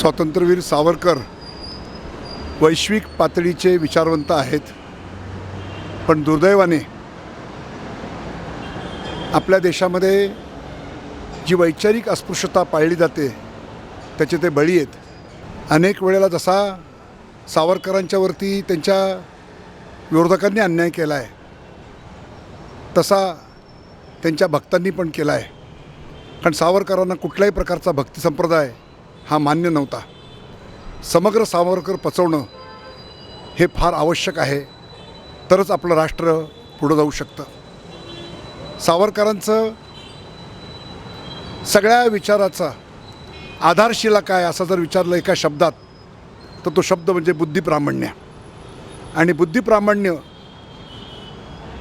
स्वातंत्र्यवीर सावरकर वैश्विक पातळीचे विचारवंत आहेत. पण दुर्दैवाने आपल्या देशामध्ये जी वैचारिक अस्पृश्यता पाळली जाते त्याचे ते बळी आहेत. अनेक वेळेला जसा सावरकरांच्यावरती त्यांच्या विरोधकांनी अन्याय केला आहे तसा त्यांच्या भक्तांनी पण केला आहे कारण सावरकरांना कुठल्याही प्रकारचा भक्ती संप्रदाय हा मान्य नव्हता. समग्र सावरकर पचवणं हे फार आवश्यक आहे तरच आपलं राष्ट्र पुढं जाऊ शकतं. सावरकरांचं सगळ्या विचाराचा आधारशिला काय असा जर विचारलं एका शब्दात तर तो शब्द म्हणजे बुद्धिप्रामाण्य. आणि बुद्धिप्रामाण्य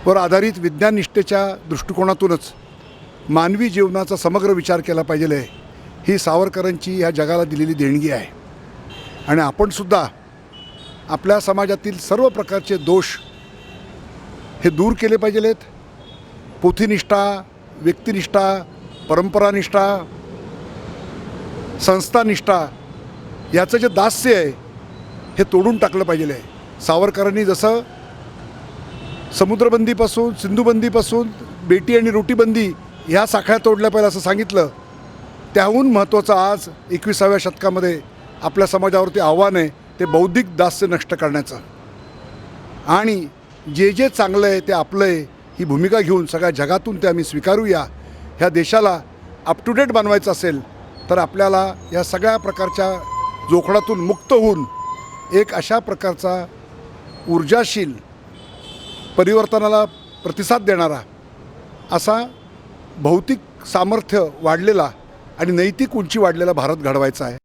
वर आधारित विज्ञाननिष्ठेच्या दृष्टिकोनातूनच मानवी जीवनाचा समग्र विचार केला पाहिजे आहे. ही सावरकरांची ह्या जगाला दिलेली देणगी आहे. आणि आपणसुद्धा आपल्या समाजातील सर्व प्रकारचे दोष हे दूर केले पाहिजेत पोथीनिष्ठा व्यक्तिनिष्ठा परंपरानिष्ठा संस्थानिष्ठा याचं जे दास्य आहे हे तोडून टाकलं पाहिजे आहे सावरकरांनी जसं समुद्रबंदीपासून सिंधुबंदीपासून बेटी आणि रोटीबंदी ह्या साखळ्या तोडल्या पाहिजे असं सांगितलं त्याहून महत्त्वाचं आज एकविसाव्या शतकामध्ये आपल्या समाजावरती आव्हान आहे ते बौद्धिक दास्य नष्ट करण्याचं. आणि जे जे चांगलं आहे ते आपलं आहे ही भूमिका घेऊन सगळ्या जगातून ते आम्ही स्वीकारूया. ह्या देशाला अप टू डेट बनवायचं असेल तर आपल्याला या सगळ्या प्रकारच्या जोखडातून मुक्त होऊन एक अशा प्रकारचा ऊर्जाशील परिवर्तनाला प्रतिसाद देणारा असा भौतिक सामर्थ्य वाढलेला आणि नैतिक उंची वाढलेला भारत घडवायचा आहे.